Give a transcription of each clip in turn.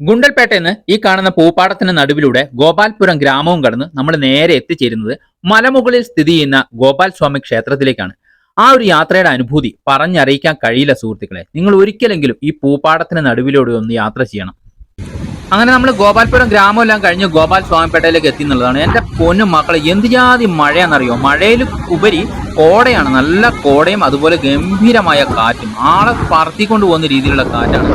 ഗുണ്ടൽപേട്ടയിൽ നിന്ന് ഈ കാണുന്ന പൂപ്പാടത്തിന് നടുവിലൂടെ ഗോപാൽപുരം ഗ്രാമവും കടന്ന് നമ്മൾ നേരെ എത്തിച്ചേരുന്നത് മലമുകളിൽ സ്ഥിതി ചെയ്യുന്ന ഗോപാൽ സ്വാമി ക്ഷേത്രത്തിലേക്കാണ്. ആ ഒരു യാത്രയുടെ അനുഭൂതി പറഞ്ഞറിയിക്കാൻ കഴിയില്ല സുഹൃത്തുക്കളെ. നിങ്ങൾ ഒരിക്കലെങ്കിലും ഈ പൂപ്പാടത്തിന് നടുവിലൂടെ ഒന്ന് യാത്ര ചെയ്യണം. അങ്ങനെ നമ്മൾ ഗോപാൽപുരം ഗ്രാമം എല്ലാം കഴിഞ്ഞ് ഗോപാൽ സ്വാമിപ്പേട്ടയിലേക്ക് എത്തി എന്നുള്ളതാണ്. എന്റെ പൊന്നും മക്കളെ എന്ത് ജാതി മഴയാണെന്നറിയോ? മഴയിൽ ഉപരി കോടയാണ് നല്ല കോടയും അതുപോലെ ഗംഭീരമായ കാറ്റും. ആളെ പറത്തിക്കൊണ്ട് പോകുന്ന രീതിയിലുള്ള കാറ്റാണ്.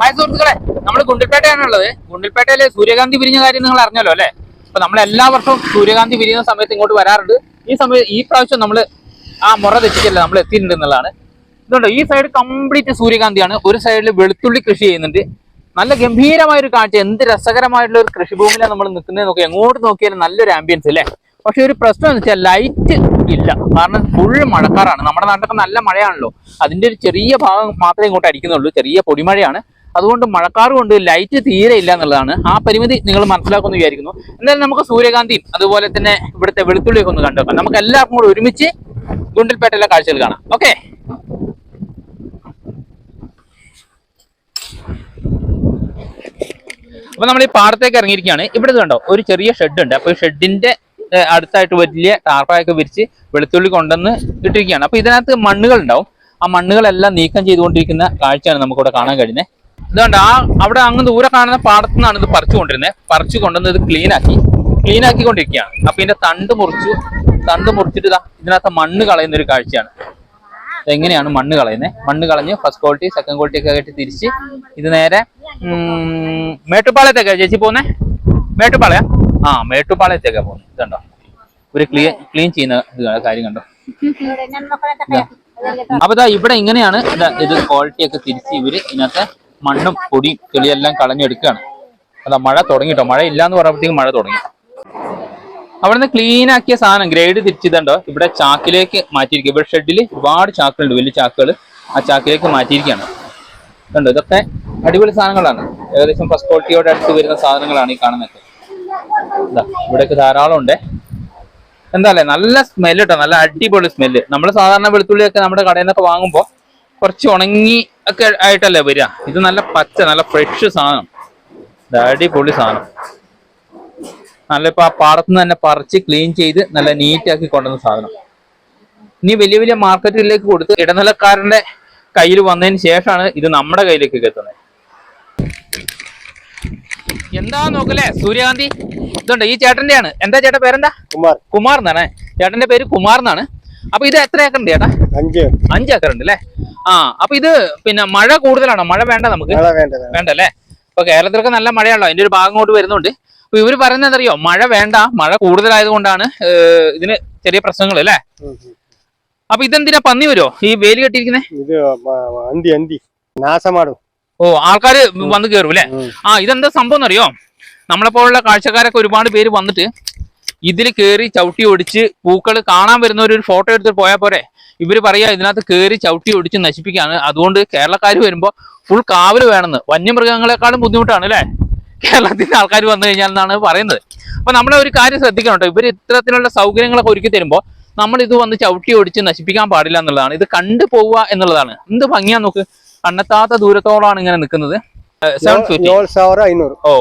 ഹായ് സുഹൃത്തുക്കളെ നമ്മൾ ഗുണ്ടിൽപേട്ടയാണുള്ളത് ഗുണ്ടിൽപേട്ടയിലെ സൂര്യകാന്തി പിരിഞ്ഞ കാര്യം നിങ്ങൾ അറിഞ്ഞല്ലോ അല്ലേ? അപ്പൊ നമ്മൾ എല്ലാ വർഷവും സൂര്യകാന്തി പിരിയുന്ന സമയത്ത് ഇങ്ങോട്ട് വരാറുണ്ട്. ഈ സമയം ഈ പ്രാവശ്യം നമ്മൾ ആ മുറ തെറ്റിച്ചല്ല നമ്മൾ എത്തിയിട്ടുണ്ട് എന്നുള്ളതാണ്. ഇതുകൊണ്ട് ഈ സൈഡ് കംപ്ലീറ്റ് സൂര്യകാന്തിയാണ്. ഒരു സൈഡിൽ വെളുത്തുള്ളി കൃഷി ചെയ്യുന്നുണ്ട്. നല്ല ഗംഭീരമായ ഒരു കാഴ്ച. എന്ത് രസകരമായിട്ടുള്ള ഒരു കൃഷിഭൂമിയിലാണ് നമ്മൾ നിൽക്കുന്നത് നോക്കി. എങ്ങോട്ട് നോക്കിയാലും നല്ലൊരു ആംബിയൻസ് അല്ലേ? പക്ഷെ ഒരു പ്രശ്നം എന്ന് വെച്ചാൽ ലൈറ്റ് ഇല്ല. കാരണം ഫുൾ മഴക്കാറാണ്. നമ്മുടെ നാട്ടിലൊക്കെ നല്ല മഴയാണല്ലോ. അതിന്റെ ഒരു ചെറിയ ഭാഗം മാത്രമേ ഇങ്ങോട്ട് അടിക്കുന്നുള്ളൂ. ചെറിയ പൊടിമഴയാണ്. അതുകൊണ്ട് മഴക്കാറ് കൊണ്ട് ലൈറ്റ് തീരെ ഇല്ല എന്നുള്ളതാണ്. ആ പരിമിതി നിങ്ങൾ മനസ്സിലാക്കുമെന്ന് വിചാരിക്കുന്നു. എന്തായാലും നമുക്ക് സൂര്യകാന്തിയും അതുപോലെ തന്നെ ഇവിടുത്തെ വെളുത്തുള്ളിയൊക്കെ ഒന്ന് കണ്ടു വെക്കാം നമുക്ക് എല്ലാവർക്കും കൂടെ ഒരുമിച്ച് ഗുണ്ടിൽപേട്ടയിലെ കാഴ്ചകൾ കാണാം. ഓക്കെ അപ്പൊ നമ്മൾ ഈ പാടത്തേക്ക് ഇറങ്ങിയിരിക്കുകയാണ്. ഇവിടെ കണ്ടോ? ഒരു ചെറിയ ഷെഡ് ഉണ്ട്. അപ്പൊ ഷെഡിന്റെ അടുത്തായിട്ട് വലിയ ടാർപ്പായൊക്കെ വിരിച്ച് വെളുത്തുള്ളി കൊണ്ടുവന്ന് ഇട്ടിരിക്കുകയാണ്. അപ്പൊ ഇതിനകത്ത് മണ്ണുകൾ ഉണ്ടാവും ആ മണ്ണുകളെല്ലാം നീക്കം ചെയ്തുകൊണ്ടിരിക്കുന്ന കാഴ്ചയാണ് നമുക്കിവിടെ കാണാൻ കഴിയുന്നത് ഇതുകൊണ്ട് ആ അവിടെ അങ്ങ് ദൂരെ കാണുന്ന പാടത്തു നിന്നാണ് ഇത് പറിച്ചു കൊണ്ടിരുന്നത് പറിച്ചു കൊണ്ടുവന്ന് ഇത് ക്ലീൻ ആക്കി ക്ലീൻ ആക്കിക്കൊണ്ടിരിക്കുകയാണ് അപ്പൊ ഇതിന്റെ തണ്ട് മുറിച്ചു. തണ്ട് മുറിച്ചിട്ട് ഇതാ ഇതിനകത്ത് മണ്ണ് കളയുന്ന ഒരു കാഴ്ചയാണ്. എങ്ങനെയാണ് മണ്ണ് കളയുന്നത് മണ്ണ് കളഞ്ഞ് ഫസ്റ്റ് ക്വാളിറ്റി സെക്കൻഡ് ക്വാളിറ്റി ഒക്കെ ആയിട്ട് തിരിച്ച് ഇത് നേരെ മേട്ടുപ്പാളയത്തേക്കാ ചേച്ചി പോന്നെ മേട്ടുപ്പാളയാ? ആ മേട്ടുപ്പാളയത്തേക്കാ പോകുന്നത് ഇതുണ്ടോ ഒരു ക്ലീൻ ക്ലീൻ ചെയ്യുന്ന കാര്യം കണ്ടോ? അപ്പൊ ഇതാ ഇവിടെ ഇങ്ങനെയാണ് ഇത് ക്വാളിറ്റി ഒക്കെ തിരിച്ച് ഇവർ ഇതിനകത്തെ മണ്ണും പൊടിയും ചെളിയെല്ലാം കളഞ്ഞെടുക്കുകയാണ്. അതാ മഴ തുടങ്ങിട്ടോ? മഴ ഇല്ലാന്ന് പറഞ്ഞപ്പോഴത്തേക്കും മഴ തുടങ്ങി. അവിടുന്ന് ക്ലീൻ ആക്കിയ സാധനം ഗ്രേഡ് തിരിച്ചിട്ടുണ്ടോ ഇവിടെ ചാക്കിലേക്ക് മാറ്റിയിരിക്കുക. ഇവിടെ ഷെഡിൽ ഒരുപാട് ചാക്കുകളുണ്ട് വലിയ ചാക്കുകൾ ആ ചാക്കിലേക്ക് മാറ്റിയിരിക്കുകയാണ്. കണ്ടോ? ഇതൊക്കെ അടിപൊളി സാധനങ്ങളാണ്. ഏകദേശം ഫസ്റ്റ് ക്വാളിറ്റിയോട് അടുത്ത് വരുന്ന സാധനങ്ങളാണ് ഈ കാണുന്നത്. ഇവിടെയൊക്കെ ധാരാളം ഉണ്ട് എന്താ അല്ലേ നല്ല സ്മെല്ല് കേട്ടോ നല്ല അടിപൊളി സ്മെല്ല് നമ്മൾ സാധാരണ വെളുത്തുള്ളിയൊക്കെ നമ്മുടെ കടയിൽ നിന്നൊക്കെ വാങ്ങുമ്പോൾ കുറച്ച് ഉണങ്ങി ഒക്കെ ആയിട്ടല്ലേ വരിക? ഇത് നല്ല പച്ച നല്ല ഫ്രഷ് സാധനം. അടിപൊളി സാധനം. നല്ല ഇപ്പൊ ആ പാടത്ത് നിന്ന് തന്നെ പറിച്ച് ക്ലീൻ ചെയ്ത് നല്ല നീറ്റാക്കി കൊണ്ടുവന്ന സാധനം. ഇനി വലിയ വലിയ മാർക്കറ്റിലേക്ക് കൊടുത്ത് ഇടനിലക്കാരന്റെ കയ്യിൽ വന്നതിന് ശേഷമാണ് ഇത് നമ്മുടെ കയ്യിലേക്ക് എത്തുന്നത്. എന്താ നോക്കല്ലേ? സൂര്യകാന്തി? ഇതുണ്ട് ഈ ചേട്ടന്റെയാണ് എന്താ ചേട്ടാ പേരെന്താ? കുമാർ. കുമാർ എന്നാണ്. ചേട്ടന്റെ പേര് കുമാർ എന്നാണ്. അപ്പൊ ഇത് എത്ര ഏക്കർ ഉണ്ട് ചേട്ടാ? അഞ്ച്. അഞ്ച് ഏക്കർ ഉണ്ട് അല്ലേ? ആ അപ്പൊ ഇത് പിന്നെ മഴ കൂടുതലാണോ? മഴ വേണ്ട നമുക്ക്? വേണ്ട അല്ലേ വേണ്ടല്ലേ? ഇപ്പൊ കേരളത്തിലൊക്കെ നല്ല മഴയാണല്ലോ അതിന്റെ ഒരു ഭാഗം കൊണ്ട് വരുന്നുണ്ട്. അപ്പൊ ഇവർ പറയുന്നത് അറിയോ മഴ വേണ്ട മഴ കൂടുതലായത് കൊണ്ടാണ് ഇതിന് ചെറിയ പ്രശ്നങ്ങൾ അല്ലേ. അപ്പൊ ഇതെന്തിനാ പന്നി വരുമോ ഈ വേലി കെട്ടിയിരിക്കുന്നേ? അന്തി ഓ ആൾക്കാര് വന്ന് കേറും അല്ലേ? ആ ഇതെന്താ സംഭവം അറിയോ നമ്മളെപ്പോലുള്ള കാഴ്ചക്കാരൊക്കെ ഒരുപാട് പേര് വന്നിട്ട് ഇതിൽ കയറി ചവിട്ടി ഒടിച്ച് പൂക്കൾ കാണാൻ വരുന്നവർ ഒരു ഫോട്ടോ എടുത്ത് പോയാൽ പോരെ. ഇവർ പറയാ ഇതിനകത്ത് കയറി ചവിട്ടി ഒടിച്ച് നശിപ്പിക്കുകയാണ്. അതുകൊണ്ട് കേരളക്കാർ വരുമ്പോൾ ഫുൾ കാവൽ വേണമെന്ന്. വന്യമൃഗങ്ങളെക്കാളും ബുദ്ധിമുട്ടാണ് അല്ലേ? കേരളത്തിന്റെ ആൾക്കാർ വന്നു കഴിഞ്ഞാൽ എന്നാണ് പറയുന്നത്. അപ്പൊ നമ്മൾ ഒരു കാര്യം ശ്രദ്ധിക്കണം ഇവർ ഇത്തരത്തിലുള്ള സൗകര്യങ്ങളൊക്കെ ഒരുക്കി തരുമ്പോൾ നമ്മൾ ഇത് വന്ന് ചവിട്ടി ഒടിച്ച് നശിപ്പിക്കാൻ പാടില്ല എന്നുള്ളതാണ്. ഇത് കണ്ടു പോവുക എന്നുള്ളതാണ്. എന്ത് ഭംഗിയാ നോക്ക്. കണ്ണെത്താത്ത ദൂരത്തോളാണ് ഇങ്ങനെ നിൽക്കുന്നത്. സെവൻ ഫിഫ്റ്റി ഓ.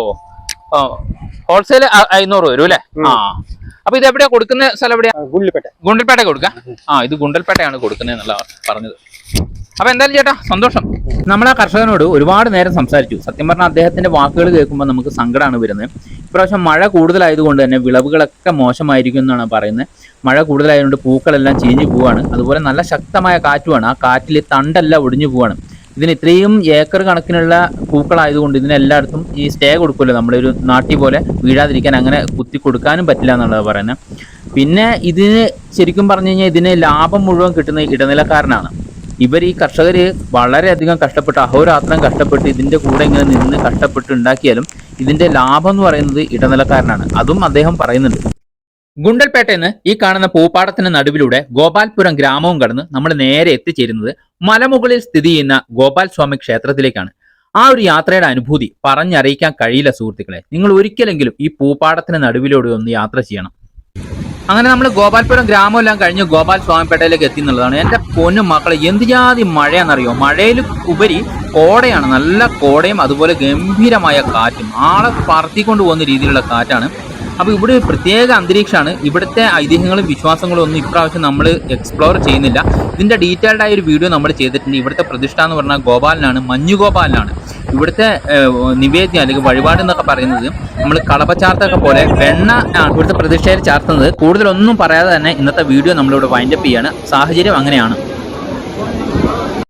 ഹോൾസെയിൽ അഞ്ഞൂറ് വരും അല്ലേ? ആ. അപ്പൊ ഇത് എവിടെയാ കൊടുക്കുന്ന സ്ഥലം എവിടെയാ? ഗുണ്ടൽപേട്ട. ഗുണ്ടൽപേട്ട കൊടുക്കാം? ആ ഇത് ഗുണ്ടൽപേട്ടയാണ് കൊടുക്കുന്നത് എന്നുള്ള പറഞ്ഞത്. അപ്പൊ എന്തായാലും ചേട്ടാ സന്തോഷം. നമ്മൾ ആ കർഷകനോട് ഒരുപാട് നേരം സംസാരിച്ചു. സത്യം പറഞ്ഞാൽ അദ്ദേഹത്തിന്റെ വാക്കുകൾ കേൾക്കുമ്പോൾ നമുക്ക് സങ്കടമാണ് വരുന്നത്. ഇപ്രാവശ്യം മഴ കൂടുതലായതുകൊണ്ട് തന്നെ വിളവുകളൊക്കെ മോശമായിരിക്കും എന്നാണ് പറയുന്നത്. മഴ കൂടുതലായതുകൊണ്ട് പൂക്കളെല്ലാം ചീഞ്ഞു പോവാണ്. അതുപോലെ നല്ല ശക്തമായ കാറ്റുമാണ്. ആ കാറ്റിൽ തണ്ടെല്ലാം ഒടിഞ്ഞു പോവാണ്. ഇതിന് ഇത്രയും ഏക്കർ കണക്കിനുള്ള പൂക്കളായതുകൊണ്ട് ഇതിനെല്ലായിടത്തും ഈ സ്റ്റേ കൊടുക്കുമല്ലോ. നമ്മളൊരു നാട്ടി പോലെ വീഴാതിരിക്കാൻ അങ്ങനെ കുത്തി കൊടുക്കാനും പറ്റില്ല എന്നുള്ളത് പറയുന്നത്. പിന്നെ ഇതിന് ശരിക്കും പറഞ്ഞു കഴിഞ്ഞാൽ ഇതിന് ലാഭം മുഴുവൻ കിട്ടുന്ന ഇടനിലക്കാരനാണ്. ഇവർ ഈ കർഷകർ വളരെയധികം കഷ്ടപ്പെട്ട് അഹോരാത്രം കഷ്ടപ്പെട്ട് ഇതിന്റെ കൂടെ ഇങ്ങനെ നിന്ന് കഷ്ടപ്പെട്ട് ഉണ്ടാക്കിയാലും ഇതിന്റെ ലാഭം എന്ന് പറയുന്നത് ഇടനിലക്കാരനാണ്. അതും അദ്ദേഹം പറയുന്നുണ്ട്. ഗുണ്ടൽപേട്ടയിൽ ഈ കാണുന്ന പൂപ്പാടത്തിന് നടുവിലൂടെ ഗോപാൽപുരം ഗ്രാമവും കടന്ന് നമ്മൾ നേരെ എത്തിച്ചേരുന്നത് മലമുകളിൽ സ്ഥിതി ചെയ്യുന്ന ഗോപാൽ സ്വാമി ക്ഷേത്രത്തിലേക്കാണ്. ആ ഒരു യാത്രയുടെ അനുഭൂതി പറഞ്ഞറിയിക്കാൻ കഴിയില്ല സുഹൃത്തുക്കളെ. നിങ്ങൾ ഒരിക്കലെങ്കിലും ഈ പൂപ്പാടത്തിന് നടുവിലൂടെ ഒന്ന് യാത്ര ചെയ്യണം. അങ്ങനെ നമ്മൾ ഗോപാൽപുരം ഗ്രാമം എല്ലാം കഴിഞ്ഞ് ഗോപാൽ സ്വാമിപ്പേട്ടയിലേക്ക് എത്തി എന്നുള്ളതാണ്. എന്റെ പൊന്നും മക്കളെ എന്ത് ജാതി മഴയാണെന്നറിയോ? മഴയിൽ ഉപരി കോടയാണ്. നല്ല കോടയും അതുപോലെ ഗംഭീരമായ കാറ്റും. ആളെ പറത്തിക്കൊണ്ട് പോകുന്ന രീതിയിലുള്ള കാറ്റാണ് അപ്പൊ ഇവിടെ ഒരു പ്രത്യേക അന്തരീക്ഷമാണ്. ഇവിടുത്തെ ഐതിഹ്യങ്ങളും വിശ്വാസങ്ങളും ഒന്നും ഇപ്രാവശ്യം നമ്മൾ എക്സ്പ്ലോർ ചെയ്യുന്നില്ല. ഇതിന്റെ ഡീറ്റെയിൽഡ് ആയ ഒരു വീഡിയോ നമ്മൾ ചെയ്തിട്ടുണ്ട്. ഇവിടുത്തെ പ്രതിഷ്ഠ എന്ന് പറഞ്ഞാൽ ഗോപാലനാണ് മഞ്ഞു ഗോപാലനാണ്. ഇവിടുത്തെ നിവേദ്യം അല്ലെങ്കിൽ വഴിപാട് എന്നൊക്കെ പറയുന്നത് നമ്മൾ കളപച്ചാർത്തൊക്കെ പോലെ വെണ്ണ ഇവിടുത്തെ പ്രതിഷ്ഠയിൽ ചാർത്തുന്നത് കൂടുതലൊന്നും പറയാതെ തന്നെ ഇന്നത്തെ വീഡിയോ നമ്മളിവിടെ വൈൻഡപ്പ് ചെയ്യാണ്. സാഹചര്യം അങ്ങനെയാണ്.